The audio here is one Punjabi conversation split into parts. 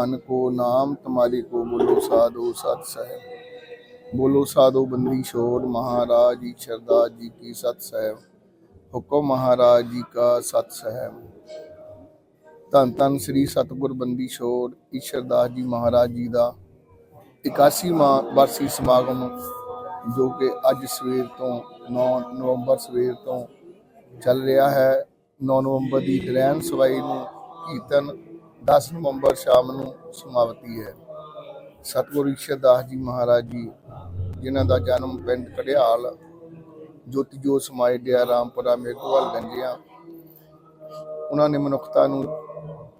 ਮਨ ਕੋ ਨਾਮ ਤੁਮਾਰੀ ਕੋ ਬੋਲੋ ਸਾਧੋ ਸਤ ਸਹਿਬ। ਬੋਲੋ ਸਾਧੋ ਬੰਦੀ ਛੋੜ ਮਹਾਰਾਜ ਜੀ ਸਰਦਾਰ ਜੀ ਕੀ ਸਤ ਸਹਿਬ। ਹੁਕਮ ਮਹਾਰਾਜ ਜੀ ਕਾ ਸਤ ਸਹਿਬ। ਧੰਨ ਧੰਨ ਸ੍ਰੀ ਸਤਗੁਰ ਬੰਦੀ ਛੋੜ ਈਸ਼ਰਦਾਸ ਜੀ ਮਹਾਰਾਜ ਜੀ ਦਾ 81ਵਾਂ ਵਰਸੀ ਸਮਾਗਮ ਜੋ ਕਿ ਅੱਜ ਸਵੇਰ ਤੋਂ 9 ਨਵੰਬਰ ਸਵੇਰ ਤੋਂ ਚੱਲ ਰਿਹਾ ਹੈ। 9 ਨਵੰਬਰ ਦੀ ਗ੍ਰੈਂਡ ਸਵਾਈ ਨੂੰ ਕੀਰਤਨ 10 ਨਵੰਬਰ ਸ਼ਾਮ ਨੂੰ ਸਮਾਪਤੀ ਹੈ। ਸਤਿਗੁਰੂ ਈਸ਼ਰ ਦਾਸ ਜੀ ਮਹਾਰਾਜ ਜੀ, ਜਿਨ੍ਹਾਂ ਦਾ ਜਨਮ ਪਿੰਡ ਕੜਿਆਲ ਜੋਤੀ ਜੋ ਸਮਾਏ ਡਿਆ ਰਾਮਪੁਰਾ ਮੇਘਵਾਲ ਗੰਜਿਆ ਉਹਨਾਂ ਨੇ ਮਨੁੱਖਤਾ ਨੂੰ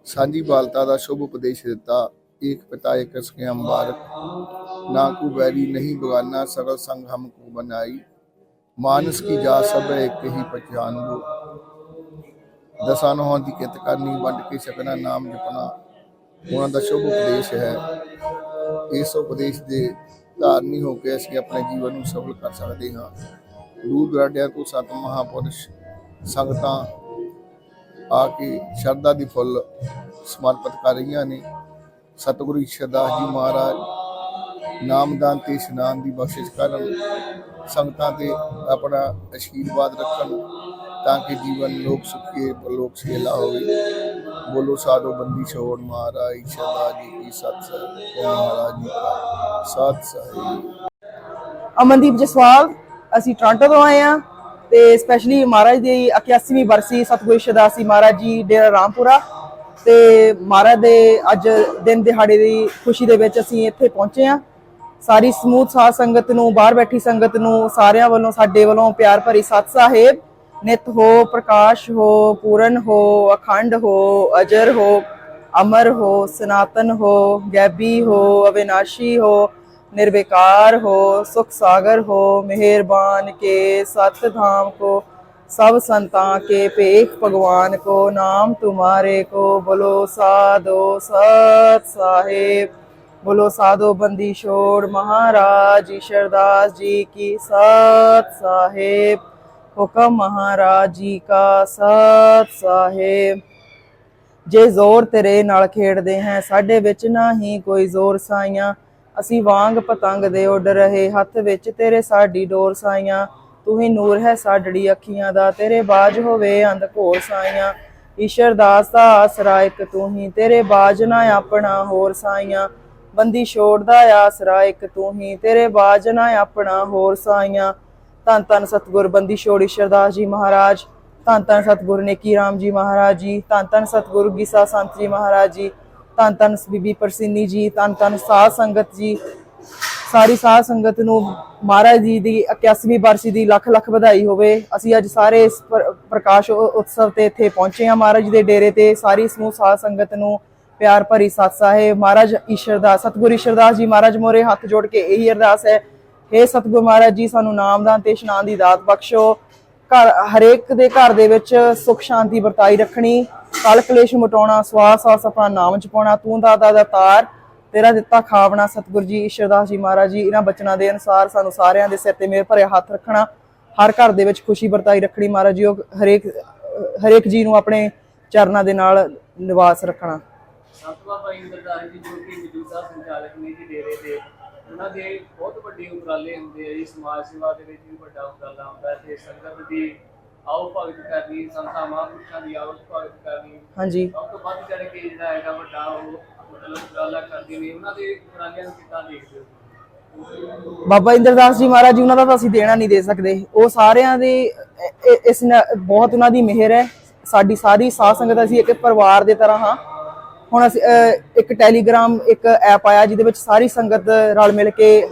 ਸਾਂਝੀ ਬਾਲਤਾ ਦਾ ਸ਼ੁਭ ਉਪਦੇਸ਼ ਦਿੱਤਾ। ਏਕ ਪਿਤਾ, ਏਕ ਸਕੇ ਅੰਬਾਰ, ਨਾ ਕੋ ਬੈਰੀ ਨਹੀਂ ਬਗਾਨਾ, ਸਰਲ ਸੰਗ ਹਮ ਕੋ ਬਨਾਈ ਮਾਨਸ ਕੀ ਜਾ ਸਭ ਇੱਕ ਹੀ ਪਛਾਨ ਲੋ ਦਸਾਂ ਨੋਹਾਂ ਦੀ ਕਿਤ ਕਰਨੀ ਵੰਡ ਕੇ ਛਕਣਾ, ਨਾਮ ਜਪਣਾ, ਉਹਨਾਂ ਦਾ ਸ਼ੁਭ ਉਪਦੇਸ਼ ਹੈ। ਇਸ ਉਪਦੇਸ਼ ਦੇ ਧਾਰਨੀ ਹੋ ਕੇ ਅਸੀਂ ਆਪਣੇ ਜੀਵਨ ਨੂੰ ਸਫਲ ਕਰ ਸਕਦੇ ਹਾਂ। ਦੂਰ ਦਰਾਡਿਆਂ ਤੋਂ ਸਤ ਮਹਾਪੁਰਸ਼ ਸੰਗਤਾਂ ਆ ਕੇ ਸ਼ਰਧਾ ਦੀ ਫੁੱਲ ਸਮਰਪਿਤ ਕਰ ਰਹੀਆਂ ਨੇ। ਸਤਿਗੁਰੂ ਈਸ਼ਰਦਾਸ ਜੀ ਮਹਾਰਾਜ ਨਾਮਦਾਨ ਤੇ ਇਸ਼ਨਾਨ ਦੀ ਬਖਸ਼ਿਸ਼ ਕਰਨ, ਸੰਗਤਾਂ ਤੇ ਆਪਣਾ ਅਸ਼ੀਰਵਾਦ ਰੱਖਣ ਤਾਂ ਕਿ ਜੀਵਨ ਲੋਕ ਸੁਖੀ, ਲੋਕ ਸੇਲਾ ਹੋਵੇ। ਬੋਲੋ ਸਾਧੋ ਬੰਦੀ ਛੋੜ ਮਹਾਰਾਜ ਈਸ਼ਰਦਾਸ ਜੀ ਕੀ ਸਤ ਸਹਿ ਮਹਾਰਾਜ ਜੀ ਦਾ ਸਤ ਸਹਿ ਅਮਨਦੀਪ ਜਸਵਾਲ, ਅਸੀਂ ਟੋਰਾਂਟੋ ਤੋਂ ਆਏ ਆ ਤੇ ਸਪੈਸ਼ਲੀ ਮਹਾਰਾਜ ਦੀ 81ਵੀਂ ਬਰਸੀ ਸਤਿਗੁਰੂ ਸ਼ਦਾਸੀ ਮਹਾਰਾਜ ਜੀ ਡੇਰਾ ਰਾਮਪੁਰਾ ਤੇ ਮਹਾਰਾਜ ਦੇ ਅੱਜ ਦਿਨ ਦਿਹਾੜੇ ਦੀ ਖੁਸ਼ੀ ਦੇ ਵਿੱਚ ਅਸੀਂ ਇੱਥੇ ਪਹੁੰਚੇ ਆ ਸਾਰੀ ਸਮੂਹ ਸਾਧ ਸੰਗਤ ਨੂੰ, ਬਾਹਰ ਬੈਠੀ ਸੰਗਤ ਨੂੰ, ਸਾਰਿਆਂ ਵੱਲੋਂ, ਸਾਡੇ ਵੱਲੋਂ ਪਿਆਰ ਭਰੀ ਸਤਿ ਸਾਹਿਬ। ਨਿਤ ਹੋ, ਪ੍ਰਕਾਸ਼ ਹੋ, ਪੂਰਨ ਹੋ, ਅਖੰਡ ਹੋ, ਅਜਰ ਹੋ, ਅਮਰ ਹੋ, ਸਨਾਤਨ ਹੋ, ਗੈਬੀ ਹੋ, ਅਵਿਨਾਸ਼ੀ ਹੋ, ਨਿਰਵਿਕਾਰ ਹੋ, ਸੁਖ ਸਾਗਰ ਹੋ, ਮਿਹਰਬਾਨ ਕੇ ਸਤ ਧਾਮ ਕੋ, ਸਭ ਸੰਤਾਂ ਕੇ ਪੇਖ ਭਗਵਾਨ ਕੋ, ਨਾਮ ਤੁਮਾਰੇ ਕੋ, ਬੋਲੋ ਸਾਧੋ ਸਤ ਸਾਹਿਬ, ਬੋਲੋ ਸਾਧੋ ਬੰਦੀ ਛੋੜ ਮਹਾਰਾਜ ਈਸ਼ਰਦਾਸ ਜੀ ਕੀ ਸਤ ਸਾਹਿਬ। ਹੁਕਮ ਮਹਾਰਾਜ ਜੀ ਕਾ ਸਤ ਸਾਹਿਬ। ਜੇ ਜ਼ੋਰ ਤੇਰੇ ਨਾਲ ਖੇਡਦੇ ਹੈ, ਸਾਡੇ ਵਿੱਚ ਨਾ ਹੀ ਕੋਈ ਜ਼ੋਰ ਸਾਈਆਂ। ਅਸੀਂ ਵਾਂਗ ਪਤੰਗ ਦੇ ਉੱਡ ਰਹੇ, ਹੱਥ ਵਿੱਚ ਤੇਰੇ ਸਾਡੀ ਡੋਰ ਸਾਈਆਂ। ਤੂੰ ਹੀ ਨੂਰ ਹੈ ਸਾਡੀ ਅੱਖੀਆਂ ਦਾ, ਤੇਰੇ ਬਾਜ ਹੋਵੇ ਅੰਧ ਘੋਰ ਸਾਈਆਂ। ਈਸ਼ਰ ਦਾਸ ਦਾ ਆਸਰਾ ਇੱਕ ਤੂੰ ਹੀ, ਤੇਰੇ ਬਾਜ ਨਾ ਆਪਣਾ ਹੋਰ ਸਾਈਆਂ। ਬੰਦੀ ਛੋੜਦਾ ਆਸਰਾ ਇੱਕ ਤੂੰ ਹੀ, ਤੇਰੇ ਬਾਜ ਨਾ ਆਪਣਾ ਹੋਰ ਸਾਈਆਂ। ਧੰਨ ਧੰਨ ਸਤਿਗੁਰ ਬੰਦੀ ਛੋੜ ਇਸ਼ਰਦਾਸ ਜੀ ਮਹਾਰਾਜ, ਧੰਨ ਧੰਨ ਸਤਿਗੁਰ ਨੇਕੀ ਰਾਮ ਜੀ ਮਹਾਰਾਜ ਜੀ, ਧੰਨ ਧੰਨ ਸਤਿਗੁਰ ਗੀਸਾ ਸੰਤ ਜੀ ਮਹਾਰਾਜ ਜੀ, ਧੰਨ ਧੰਨ ਬੀਬੀ ਪ੍ਰਸਿੰਨੀ ਜੀ, ਧੰਨ ਧੰਨ ਸਾਧ ਸੰਗਤ ਜੀ, ਸਾਰੀ ਸਾਧ ਸੰਗਤ ਨੂੰ ਮਹਾਰਾਜ ਜੀ ਦੀ 81ਵੀਂ ਬਰਸੀ ਦੀ ਲੱਖ ਲੱਖ ਵਧਾਈ ਹੋਵੇ। ਅਸੀਂ ਅੱਜ ਸਾਰੇ ਇਸ ਪ੍ਰਕਾਸ਼ ਉਤਸਵ ਤੇ ਇੱਥੇ ਪਹੁੰਚੇ ਹਾਂ ਮਹਾਰਾਜ ਦੇ ਡੇਰੇ ਤੇ। ਸਾਰੀ ਸਮੂਹ ਸਾਧ ਸੰਗਤ ਨੂੰ ਪਿਆਰ ਭਰੀ ਸਤਿ ਸਾਹਿਬ ਮਹਾਰਾਜ ਈਸ਼ਰ ਦਾ, ਸਤਿਗੁਰ ਈਸ਼ਰ ਦਾਸ ਜੀ ਮਹਾਰਾਜ ਮੋਰੇ ਹੱਥ ਜੋੜ ਕੇ ਇਹੀ ਅਰਦਾਸ ਹੈ हे ਸਤਿਗੁਰ ਮਹਾਰਾਜ ਜੀ, ਸਾਨੂੰ ਨਾਮਦਾਨ ਤੇ ਇਸ਼ਨਾਨ ਦੀ ਦਾਤ ਬਖਸ਼ੋ। ਘਰ, ਹਰੇਕ ਦੇ ਘਰ ਦੇ ਵਿੱਚ ਸੁਖ ਸ਼ਾਂਤੀ ਵਰਤਾਈ ਰੱਖਣੀ। ਕਲ ਕਲੇਸ਼ ਮਟਾਉਣਾ, ਸਵਾਸ ਸਾਸ ਆਪਣਾ ਨਾਮ ਜਪਾਉਣਾ, ਤੂੰ ਦਾਤਾ ਦਾ ਤਾਰ, ਤੇਰਾ ਦਿੱਤਾ ਖਾਵਣਾ ਸਤਿਗੁਰ ਜੀ ਈਸ਼ਰਦਾਸ ਜੀ ਮਹਾਰਾਜ ਜੀ, ਇਹਨਾਂ ਬਚਨਾਂ ਦੇ ਅਨੁਸਾਰ ਸਾਨੂੰ ਸਾਰਿਆਂ ਦੇ ਸਿਰ ਤੇ ਮੇਰੇ ਭਰਿਆ ਹੱਥ ਰੱਖਣਾ। ਹਰ ਘਰ ਦੇ ਵਿੱਚ ਖੁਸ਼ੀ ਵਰਤਾਈ ਰੱਖਣੀ ਮਹਾਰਾਜ ਜੀ, ਉਹ ਹਰੇਕ ਹਰੇਕ ਜੀ ਨੂੰ ਆਪਣੇ ਚਰਨਾਂ ਦੇ ਨਾਲ ਨਿਵਾਸ ਰੱਖਣਾ। ਸਤਵਾ ਭਾਈ ਇੰਦਰਦਾਸ ਜੀ, ਜੋ ਕਿ ਮੌਜੂਦਾ ਸੰਚਾਲਕ ਨੇ ਜੀ, ਡੇਰੇ ਦੇ ਉਹਨਾਂ ਦੇ ਬਹੁਤ ਵੱਡੇ ਉਪਰਾਲੇ ਹੁੰਦੇ ਆ ਜੀ ਸਮਾਜ ਸੇਵਾ ਦੇ ਵਿੱਚ ਵੀ ਵੱਡਾ ਉਪਰਾਲਾ ਹੁੰਦਾ ਤੇ ਸੰਗਤ ਦੀ ਆਓ ਭਗਤ ਕਰਨੀ ਸੰਤਾਂ ਮਹਾਂਪੁਰਸ਼ਾਂ ਦੀ ਆਓ ਭਗਤ ਕਰਨੀ। ਹਾਂਜੀ। ਸਭ ਤੋਂ ਵੱਧ ਚੜ ਕੇ ਜਿਹੜਾ ਹੈਗਾ ਵੱਡਾ ਉਹ ਮਤਲਬ ਉਪਰਾਲਾ ਕਰਦੇ ਨੇ ਉਹਨਾਂ ਦੇ ਉਪਰਾਲਿਆਂ ਨੂੰ ਕਿੱਦਾਂ ਦੇਖਦੇ ਹੋ? ਬਾਬਾ ਇੰਦਰਦਾਸ ਜੀ ਮਹਾਰਾਜ ਜੀ ਉਹਨਾਂ ਦਾ ਤਾਂ ਅਸੀਂ ਦੇਣਾ ਨਹੀਂ ਦੇ ਸਕਦੇ। ਉਹ ਸਾਰਿਆਂ ਦੇ ਇਸ ਬਹੁਤ ਉਹਨਾਂ ਦੀ ਮਿਹਰ ਹੈ। ਸਾਡੀ ਸਾਰੀ ਸਾਧ ਸੰਗਤ ਅਸੀਂ ਇੱਕ ਪਰਿਵਾਰ ਦੇ ਤਰ੍ਹਾਂ ਹਾਂ। ਹੁਣ ਅਸੀਂ ਇੱਕ ਟੈਲੀਗ੍ਰਾਮ, ਇੱਕ ਐਪ ਆਇਆ ਜਿਹਦੇ ਵਿੱਚ ਸਾਰੀ ਸੰਗਤ ਰਲ ਮਿਲ ਕੇ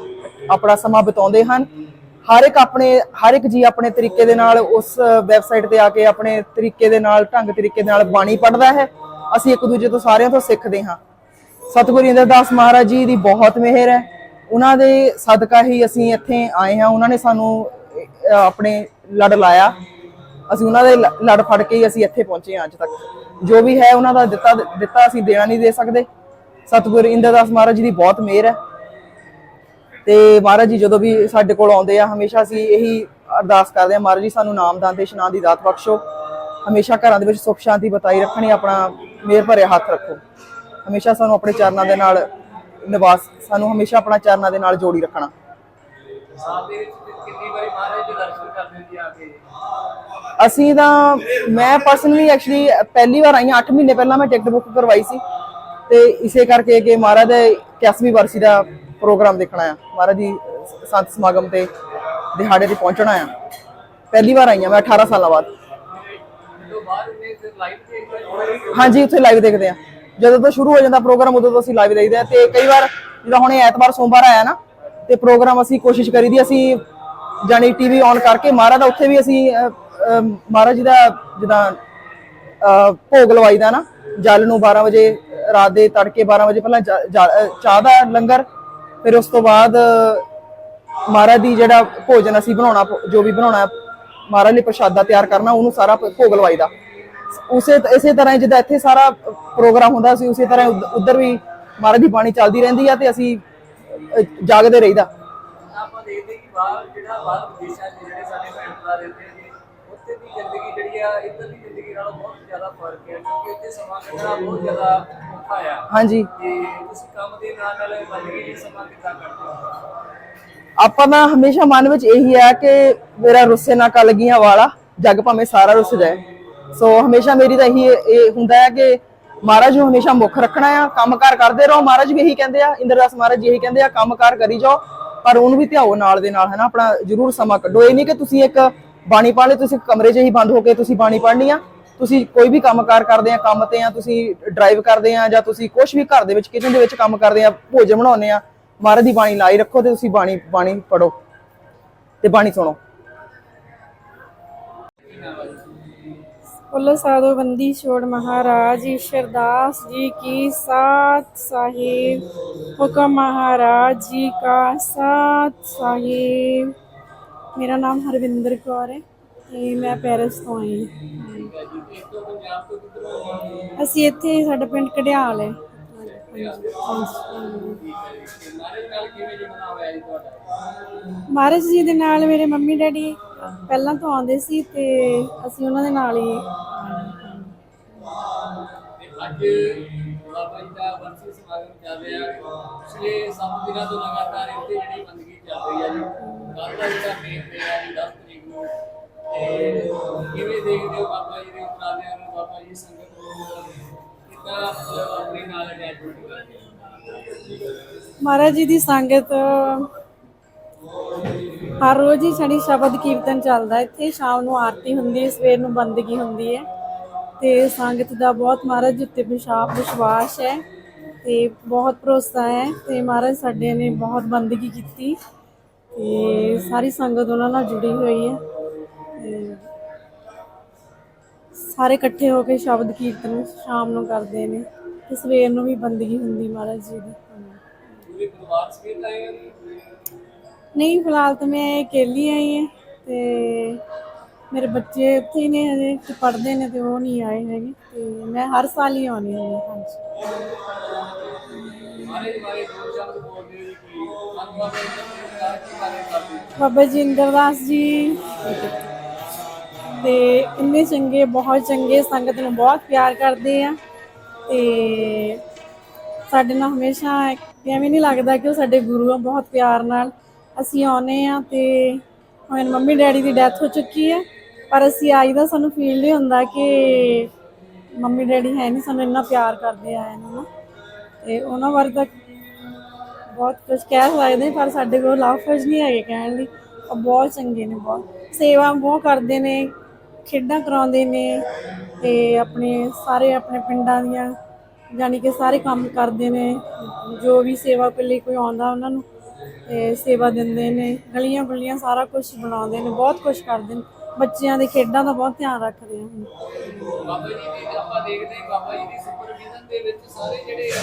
ਆਪਣਾ ਸਮਾਂ ਬਿਤਾਉਂਦੇ ਹਨ। ਹਰ ਇੱਕ ਆਪਣੇ, ਹਰ ਇੱਕ ਜੀ ਆਪਣੇ ਤਰੀਕੇ ਦੇ ਨਾਲ ਉਸ ਵੈਬਸਾਈਟ ਤੇ ਆ ਕੇ ਆਪਣੇ ਤਰੀਕੇ ਦੇ ਨਾਲ, ਢੰਗ ਤਰੀਕੇ ਦੇ ਨਾਲ ਬਾਣੀ ਪੜ੍ਹਦਾ ਹੈ। ਅਸੀਂ ਇੱਕ ਦੂਜੇ ਤੋਂ ਸਾਰਿਆਂ ਤੋਂ ਸਿੱਖਦੇ ਹਾਂ। ਸਤਿਗੁਰੂ ਇੰਦਰਦਾਸ ਮਹਾਰਾਜ ਜੀ ਦੀ ਬਹੁਤ ਮਿਹਰ ਹੈ। ਉਹਨਾਂ ਦੇ ਸਦਕਾ ਹੀ ਅਸੀਂ ਇੱਥੇ ਆਏ ਹਾਂ। ਉਹਨਾਂ ਨੇ ਸਾਨੂੰ ਆਪਣੇ ਲੜ ਲਾਇਆ। ਅਸੀਂ ਉਹਨਾਂ ਦੇ ਲੜ ਫੜ ਕੇ ਹੀ ਅਸੀਂ ਇੱਥੇ ਪਹੁੰਚੇ ਹਾਂ ਅੱਜ ਤੱਕ। ਜੋ ਵੀ ਹੈ ਉਹਨਾਂ ਦਾ ਦਿੱਤਾ ਦਿੱਤਾ ਅਸੀਂ ਦੇਣਾ ਨਹੀਂ ਦੇ ਸਕਦੇ। ਸਤਿਗੁਰੂ ਇੰਦਰਦਾਸ ਮਹਾਰਾਜ ਜੀ ਦੀ ਬਹੁਤ ਮਿਹਰ ਹੈ। ਤੇ ਮਹਾਰਾਜ ਜੀ ਜਦੋਂ ਵੀ ਸਾਡੇ ਕੋਲ ਆਉਂਦੇ ਆ, ਹਮੇਸ਼ਾ ਅਸੀਂ ਇਹੀ ਅਰਦਾਸ ਕਰਦੇ ਆ ਮਹਾਰਾਜ ਜੀ ਸਾਨੂੰ ਨਾਮਦਾਨ ਤੇ ਇਸ਼ਨਾਨ ਦੀ ਦਾਤ ਬਖਸ਼ੋ। ਹਮੇਸ਼ਾ ਘਰਾਂ ਦੇ ਵਿੱਚ ਸੁੱਖ ਸ਼ਾਂਤੀ ਬਤਾਈ ਰੱਖਣੀ, ਆਪਣਾ ਮਿਹਰ ਭਰਿਆ ਹੱਥ ਰੱਖੋ। ਹਮੇਸ਼ਾ ਸਾਨੂੰ ਆਪਣੇ ਚਰਨਾਂ ਦੇ ਨਾਲ ਨਿਵਾਸ, ਸਾਨੂੰ ਹਮੇਸ਼ਾ ਆਪਣਾ ਚਰਨਾਂ ਦੇ ਨਾਲ ਜੋੜੀ ਰੱਖਣਾ। ਸਾਲ ਦੇ ਵਿੱਚ ਕਿੰਨੀ ਵਾਰੀ ਮਹਾਰਾਜ ਦੇ ਦਰਸ਼ਨ ਅਸੀਂ ਤਾਂ, ਮੈਂ ਪਰਸਨਲੀ ਐਕਚੁਅਲੀ ਪਹਿਲੀ ਵਾਰ ਆਈ ਹਾਂ 8 ਮਹੀਨੇ ਪਹਿਲਾਂ ਮੈਂ ਟਿਕਟ ਬੁੱਕ ਕਰਵਾਈ ਸੀ। ਤੇ ਇਸੇ ਕਰਕੇ ਕਿ ਮਹਾਰਾਜ ਦੇ 81ਵੀਂ ਵਰਸੀ ਦਾ ਪ੍ਰੋਗਰਾਮ ਦੇਖਣਾ ਆ ਮਹਾਰਾਜ ਦੀ ਸੰਤ ਸਮਾਗਮ ਤੇ ਦਿਹਾੜੇ ਤੇ ਪਹੁੰਚਣਾ ਆ ਪਹਿਲੀ ਵਾਰ ਆਈ ਹਾਂ ਮੈਂ 18 ਸਾਲਾਂ ਬਾਅਦ। ਹਾਂਜੀ, ਉੱਥੇ ਲਾਈਵ ਦੇਖਦੇ ਆ ਜਦੋਂ ਤੋਂ ਸ਼ੁਰੂ ਹੋ ਜਾਂਦਾ ਪ੍ਰੋਗਰਾਮ, ਉਦੋਂ ਤੋਂ ਅਸੀਂ ਲਾਈਵ ਦੇਖਦੇ ਆ ਤੇ ਕਈ ਵਾਰ ਜਿਹੜਾ ਹੁਣ ਐਤਵਾਰ ਸੋਮਵਾਰ ਆਇਆ ਨਾ, ਤੇ ਪ੍ਰੋਗਰਾਮ ਅਸੀਂ ਕੋਸ਼ਿਸ਼ ਕਰੀਦੀ ਅਸੀਂ ਜਾਨੀ ਟੀਵੀ ਔਨ ਕਰਕੇ ਮਹਾਰਾਜ ਦਾ ਉੱਥੇ ਵੀ ਅਸੀਂ ਮਹਾਰਾਜ ਜੀ ਦਾ ਜਿੱਦਾਂ ਅਹ, ਭੋਗ ਲਵਾਈਦਾ ਨਾ ਜਲ ਨੂੰ 12 ਵਜੇ ਰਾਤ ਦੇ ਤੜਕੇ 12 ਵਜੇ ਪਹਿਲਾਂ ਚਾਹ ਦਾ ਲੰਗਰ ਫਿਰ ਉਸ ਤੋਂ ਬਾਅਦ ਮਹਾਰਾਜ ਦੀ ਜਿਹੜਾ ਭੋਜਨ ਅਸੀਂ ਬਣਾਉਣਾ ਜੋ ਵੀ ਬਣਾਉਣਾ ਮਹਾਰਾਜ ਲਈ ਪ੍ਰਸ਼ਾਦਾ ਤਿਆਰ ਕਰਨਾ ਉਹਨੂੰ ਸਾਰਾ ਭੋਗ ਲਵਾਈ ਦਾ। ਉਸੇ ਇਸੇ ਤਰ੍ਹਾਂ ਜਿੱਦਾਂ ਇੱਥੇ ਸਾਰਾ ਪ੍ਰੋਗਰਾਮ ਹੁੰਦਾ ਸੀ ਉਸੇ ਤਰ੍ਹਾਂ ਉੱਧ- ਉੱਧਰ ਵੀ ਮਹਾਰਾਜ ਦੀ ਬਾਣੀ ਚੱਲਦੀ ਰਹਿੰਦੀ ਆ ਤੇ ਅਸੀਂ ਜਾਗਦੇ ਰਹੀਦਾ। ਆਪਾਂ ਦੇਖਦੇ ਕਿ ਬਾਹਰ ਜਿਹੜਾ ਬਾਹਰ ਵਿਦੇਸ਼ਾਂ 'ਚ ਜਿਹੜੇ ਸਾਡੇ ਭੈਣ ਭਰਾ ਰਹਿੰਦੇ ਨੇ ਉੱਥੇ ਦੀ ਜ਼ਿੰਦਗੀ ਜਿਹੜੀ ਆ ਇੱਧਰ ਦੀ ਜ਼ਿੰਦਗੀ ਨਾਲੋਂ ਬਹੁਤ ਜ਼ਿਆਦਾ ਫ਼ਰਕ ਹੈ ਕਿਉਂਕਿ ਇੱਥੇ ਸਮਾਂ ਕੱਢਣਾ ਬਹੁਤ ਜ਼ਿਆਦਾ ਔਖਾ ਆ। ਹਾਂਜੀ। ਤੇ ਤੁਸੀਂ ਕੰਮ ਦੇ ਨਾਲ ਨਾਲ ਬੰਦਗੀ ਲਈ ਸਮਾਂ ਕਿੱਦਾਂ ਕੱਢਦੇ ਹੋ? ਆਪਾਂ ਦਾ ਹਮੇਸ਼ਾ ਮਨ ਵਿੱਚ ਇਹੀ ਹੈ ਕਿ ਮੇਰਾ ਰੁੱਸੇ ਨਾ ਕਲਗੀਆਂ ਵਾਲਾ ਜੱਗ ਭਾਵੇਂ ਸਾਰਾ ਰੁੱਸ ਜਾਏ। ਸੋ ਹਮੇਸ਼ਾ ਮੇਰੀ ਤਾਂ ਇਹੀ ਇਹ ਹੁੰਦਾ ਹੈ ਕਿ ਮਹਾਰਾਜ ਨੂੰ ਹਮੇਸ਼ਾ ਮੁੱਖ ਰੱਖਣਾ ਆ ਕੰਮਕਾਰ ਕਰਦੇ ਰਹੋ। ਮਹਾਰਾਜ ਵੀ ਇਹੀ ਕਹਿੰਦੇ ਆ ਇੰਦਰਦਾਸ ਮਹਾਰਾਜ ਜੀ ਇਹੀ ਕਹਿੰਦੇ ਆ ਕੰਮਕਾਰ ਕਰੀ ਜਾਓ ਪਰ ਉਹਨੂੰ ਵੀ ਧਿਆਓ ਨਾਲ ਦੇ ਨਾਲ ਹੈ ਨਾ ਆਪਣਾ ਜ਼ਰੂਰ ਸਮਾਂ ਕੱਢੋ। ਇਹ ਨਹੀਂ ਕਿ ਤੁਸੀਂ ਇੱਕ ਬਾਣੀ ਪੜ੍ਹਨੀ ਤੁਸੀਂ ਕਮਰੇ 'ਚ ਹੀ ਬੰਦ ਹੋ ਕੇ ਤੁਸੀਂ ਬਾਣੀ ਪੜ੍ਹਨੀ ਆ। ਤੁਸੀਂ ਕੋਈ ਵੀ ਕੰਮਕਾਰ ਕਰਦੇ ਆ, ਕੰਮ ਤੇ ਆ, ਤੁਸੀਂ ਡਰਾਈਵ ਕਰਦੇ ਆ ਜਾਂ ਤੁਸੀਂ ਕੁਝ ਵੀ ਘਰ ਦੇ ਵਿੱਚ ਕਿਚਨ ਦੇ ਵਿੱਚ ਕੰਮ ਕਰਦੇ ਆ, ਭੋਜਨ ਬਣਾਉਂਦੇ ਆ, ਮਹਾਰਾਜ ਦੀ ਬਾਣੀ ਲਾਈ ਰੱਖੋ ਤੇ ਤੁਸੀਂ ਬਾਣੀ ਬਾਣੀ ਪੜੋ ਤੇ ਬਾਣੀ ਸੁਣੋ। ਬੋਲੋ ਸਾਧੂ ਬੰਦੀ ਛੋੜ ਮਹਾਰਾਜ ਈਸ਼ਰਦਾਸ ਜੀ ਕੀ ਸਾਥ ਸਾਹਿਬ? ਹੁਕਮ ਮਹਾਰਾਜ ਜੀ ਕਾ ਸਾਥ ਸਾਹਿਬ। ਮੇਰਾ ਨਾਮ ਹਰਵਿੰਦਰ ਕੌਰ ਹੈ ਤੇ ਮੈਂ ਪੈਰਿਸ ਤੋਂ ਆਈ ਹਾਂ। ਅਸੀਂ ਇੱਥੇ ਸਾਡਾ ਪਿੰਡ ਕੜਿਆਲ ਹੈ। ਮਹਾਰਾਜ ਜੀ ਦੇ ਨਾਲ ਮੇਰੇ ਮੰਮੀ ਡੈਡੀ ਪਹਿਲਾਂ ਤੋਂ ਆਉਂਦੇ ਸੀ ਤੇ ਅਸੀਂ ਉਹਨਾਂ ਦੇ ਨਾਲ ਹੀ ਅੱਜ ਬਾਬਾ ਜੀ ਦਾ ਵਰਸੀ ਸਮਾਗਮ ਚੱਲ ਰਿਹਾ ਪਿਛਲੇ 7 ਦਿਨਾਂ ਤੋਂ ਲਗਾਤਾਰ ਇੱਥੇ ਜਿਹੜੀ ਬੰਦਗੀ ਚੱਲ ਰਹੀ ਹੈ ਜੀ। ਕੱਲ੍ਹ ਦਾ ਮੇਨ ਡੇ ਹੈ ਜੀ 10 ਤਰੀਕ ਨੂੰ। ਤੇ ਕਿਵੇਂ ਦੇਖਦੇ ਹੋ ਬਾਬਾ ਜੀ ਦੇ ਉਪਰਾਲਿਆਂ ਨੂੰ, ਬਾਬਾ ਜੀ ਸੰਗਤ ਨੂੰ? ਕਿੱਦਾਂ ਆਪਣੇ ਨਾਲ ਅਟੈਚਮੈਂਟ ਮਹਾਰਾਜ ਜੀ ਦੀ ਸੰਗਤ, ਹਰ ਰੋਜ਼ ਹੀ ਸਾਡੀ ਸ਼ਬਦ ਕੀਰਤਨ ਚੱਲਦਾ ਇੱਥੇ ਸ਼ਾਮ ਨੂੰ ਆਰਤੀ ਹੁੰਦੀ ਹੈ, ਸਵੇਰ ਨੂੰ ਬੰਦਗੀ ਹੁੰਦੀ ਹੈ। ਤੇ ਸੰਗਤ ਦਾ ਬਹੁਤ ਮਹਾਰਾਜ ਉੱਤੇ ਵਿਸ਼ਾਪ ਵਿਸ਼ਵਾਸ ਹੈ ਤੇ ਬਹੁਤ ਭਰੋਸਾ ਹੈ। ਤੇ ਮਹਾਰਾਜ ਸਾਡੇ ਨੇ ਬਹੁਤ ਬੰਦਗੀ ਕੀਤੀ। ਤੇ ਸਾਰੀ ਸੰਗਤ ਉਹਨਾਂ ਨਾਲ ਜੁੜੀ ਹੋਈ ਹੈ। ਤੇ ਸਾਰੇ ਇਕੱਠੇ ਹੋ ਕੇ ਸ਼ਬਦ ਕੀਰਤਨ ਸ਼ਾਮ ਨੂੰ ਕਰਦੇ ਨੇ ਤੇ ਸਵੇਰ ਨੂੰ ਵੀ ਬੰਦਗੀ ਹੁੰਦੀ ਮਹਾਰਾਜ ਜੀ ਦੀ? ਨਹੀਂ ਫਿਲਹਾਲ ਤਾਂ ਮੈਂ ਅਕੇਲੀ ਆਈ ਹਾਂ ਤੇ ਮੇਰੇ ਬੱਚੇ ਉੱਥੇ ਹੀ ਨੇ ਹਜੇ ਤੇ ਪੜ੍ਹਦੇ ਨੇ ਤੇ ਉਹ ਨਹੀਂ ਆਏ ਹੈਗੇ ਤੇ ਮੈਂ ਹਰ ਸਾਲ ਹੀ ਆਉਂਦੀ ਹਾਂ। ਹਾਂਜੀ। ਮਾਰੇ ਬਾਰੇ ਦੋ ਸ਼ਬਦ ਬੋਲਦੇ ਹੋ ਜੀ ਬਾਬਾ ਜੀ ਦਾ ਜੀ। ਇੰਦਰਦਾਸ ਜੀ ਤੇ ਇੰਨੇ ਚੰਗੇ, ਬਹੁਤ ਚੰਗੇ ਸੰਗਤ ਨੂੰ ਬਹੁਤ ਪਿਆਰ ਕਰਦੇ ਆ। ਤੇ ਸਾਡੇ ਨਾਲ ਹਮੇਸ਼ਾ ਐਵੇਂ ਨਹੀਂ ਲੱਗਦਾ ਕਿ ਉਹ ਸਾਡੇ ਗੁਰੂ ਆ, ਬਹੁਤ ਪਿਆਰ ਨਾਲ। ਅਸੀਂ ਆਉਨੇ ਆ ਤੇ ਹੁਣ ਮੰਮੀ ਡੈਡੀ ਦੀ ਡੈਥ ਹੋ ਚੁੱਕੀ ਹੈ ਪਰ ਅਸੀਂ ਆਈ ਦਾ ਸਾਨੂੰ ਫੀਲ ਨਹੀਂ ਹੁੰਦਾ ਕਿ ਮੰਮੀ ਡੈਡੀ ਹੈ ਨਹੀਂ, ਸਾਨੂੰ ਇੰਨਾ ਪਿਆਰ ਕਰਦੇ ਆ ਇਹਨਾਂ ਨੂੰ। ਤੇ ਉਹਨਾਂ ਬਾਰੇ ਤਾਂ ਬਹੁਤ ਕੁਝ ਕਹਿ ਸਕਦੇ ਪਰ ਸਾਡੇ ਕੋਲ ਲਫ਼ਜ਼ ਨਹੀਂ ਹੈਗੇ ਕਹਿਣ ਲਈ। ਉਹ ਬਹੁਤ ਚੰਗੇ ਨੇ, ਬਹੁਤ। ਸੇਵਾ ਬਹੁਤ ਕਰਦੇ ਨੇ, ਖੇਡਾਂ ਕਰਾਉਂਦੇ ਨੇ ਤੇ ਆਪਣੇ ਸਾਰੇ ਆਪਣੇ ਪਿੰਡਾਂ ਦੀਆਂ ਯਾਨੀ ਕਿ ਸਾਰੇ ਕੰਮ ਕਰਦੇ ਨੇ। ਜੋ ਵੀ ਸੇਵਾ ਕੇ ਲਈ ਕੋਈ ਆਉਂਦਾ ਉਹਨਾਂ ਨੂੰ, ਤੇ ਸੇਵਾ ਦਿੰਦੇ ਨੇ ਗਲੀਆਂ ਗੁਲੀਆਂ ਸਾਰਾ ਕੁਝ ਬਣਾਉਂਦੇ ਨੇ, ਬਹੁਤ ਕੁਝ ਕਰਦੇ ਨੇ। ਬੱਚਿਆਂ ਦੇ ਖੇਡਾਂ ਦਾ ਬਹੁਤ ਧਿਆਨ ਰੱਖਦੇ ਆ ਬਾਬਾ ਜੀ ਦੀ ਆਪਾਂ ਦੇਖਦੇ ਹਾਂ, ਬਾਬਾ ਜੀ ਦੀ ਸੁਪਰਵਿਜ਼ਨ ਦੇ ਵਿੱਚ ਸਾਰੇ ਜਿਹੜੇ ਆ,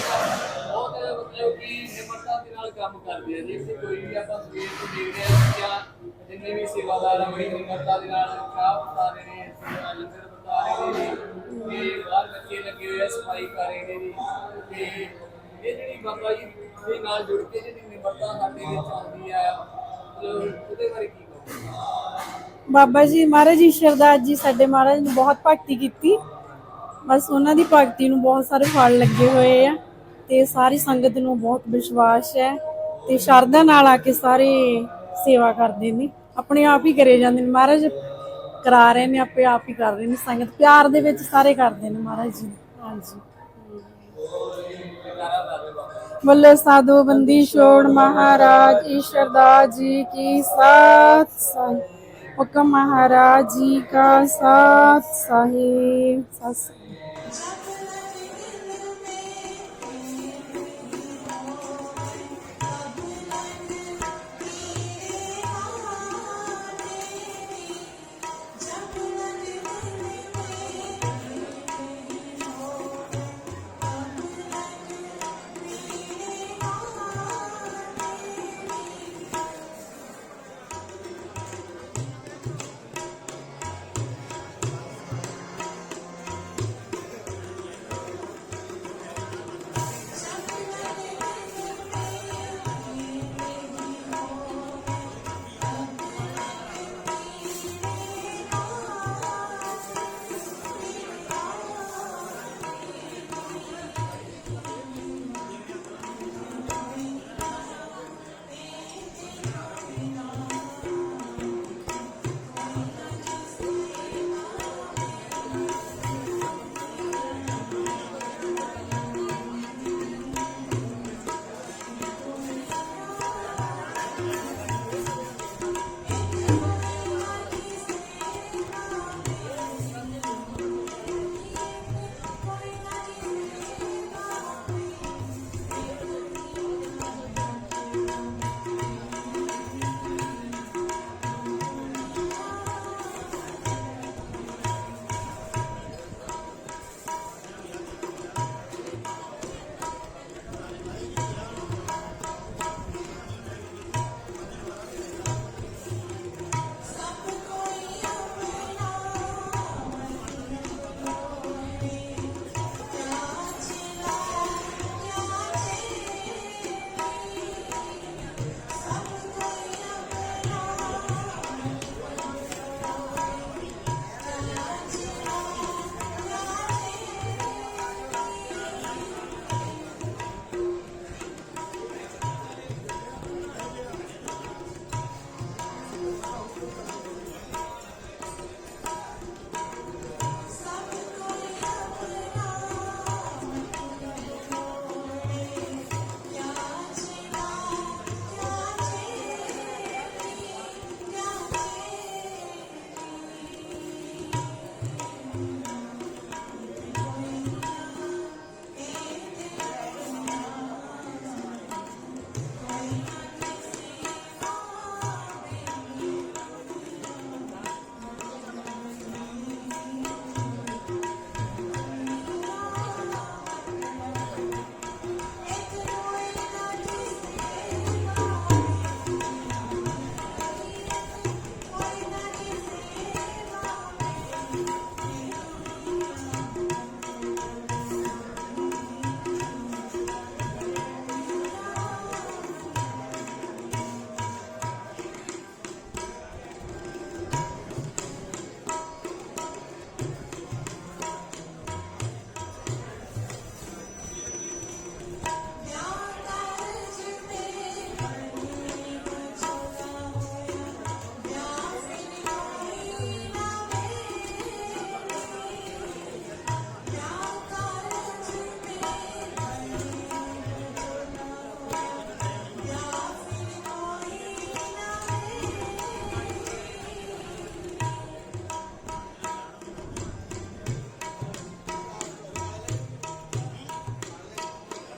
ਬਹੁਤ ਮਤਲਬ ਕਿ ਨਿਮਰਤਾ ਦੇ ਨਾਲ ਕੰਮ ਕਰਦੇ ਆ। ਜੇ ਇੱਥੇ ਕੋਈ ਵੀ ਆਪਾਂ ਸਵੇਰ ਤੋਂ ਦੇਖਦੇ ਆ ਜਾਂ ਜਿੰਨੇ ਵੀ ਸੇਵਾਦਾਰ ਆ, ਬੜੀ ਨਿਮਰਤਾ ਦੇ ਨਾਲ ਚਾਹ ਪਤਾ ਰਹੇ ਨੇ, ਸੇਵਾ ਲੰਗਰ ਬਤਾ ਰਹੇ ਨੇ, ਤੇ ਬਾਹਰ ਬੱਚੇ ਲੱਗੇ ਹੋਏ ਆ, ਸਫ਼ਾਈ ਕਰ ਰਹੇ ਨੇ ਜੀ। ਤੇ ਇਹ ਜਿਹੜੀ ਬਾਬਾ ਜੀ ਦੇ ਨਾਲ ਜੁੜ ਕੇ ਜਿਹੜੀ ਨਿਮਰਤਾ ਸਾਡੇ ਵਿੱਚ ਆਉਂਦੀ ਆ, ਮਤਲਬ ਉਹਦੇ ਬਾਰੇ ਕੀ ਬਾਬਾ ਜੀ, ਮਹਾਰਾਜ ਈਸ਼ਵਰਦਾਸ ਜੀ ਸਾਡੇ ਮਹਾਰਾਜ ਨੇ ਬਹੁਤ ਭਗਤੀ ਕੀਤੀ। ਬਸ ਉਹਨਾਂ ਦੀ ਭਗਤੀ ਨੂੰ ਬਹੁਤ ਸਾਰੇ ਫਲ ਲੱਗੇ ਹੋਏ ਆ ਤੇ ਸਾਰੀ ਸੰਗਤ ਨੂੰ ਬਹੁਤ ਵਿਸ਼ਵਾਸ ਹੈ ਤੇ ਸ਼ਰਧਾ ਨਾਲ ਆ ਕੇ ਸਾਰੇ ਸੇਵਾ ਕਰਦੇ ਨੇ। ਆਪਣੇ ਆਪ ਹੀ ਕਰੇ ਜਾਂਦੇ ਨੇ। ਮਹਾਰਾਜ ਕਰਾ ਰਹੇ ਨੇ, ਆਪੇ ਆਪ ਹੀ ਕਰ ਰਹੇ ਨੇ ਸੰਗਤ। ਪਿਆਰ ਦੇ ਵਿੱਚ ਸਾਰੇ ਕਰਦੇ ਨੇ ਮਹਾਰਾਜ ਜੀ। ਹਾਂਜੀ। ਬੱਲੇ ਸਾਧੂ ਬੰਦੀ ਛੋੜ ਮਹਾਰਾਜ ਈਸ਼ਰਦਾ ਜੀ ਕੀ ਸਾਥ ਸਾਈ ਹੁਕਮ ਮਹਾਰਾਜ ਜੀ ਕਾ ਸਾਥ ਸਾਹਿਬ। ਸਸ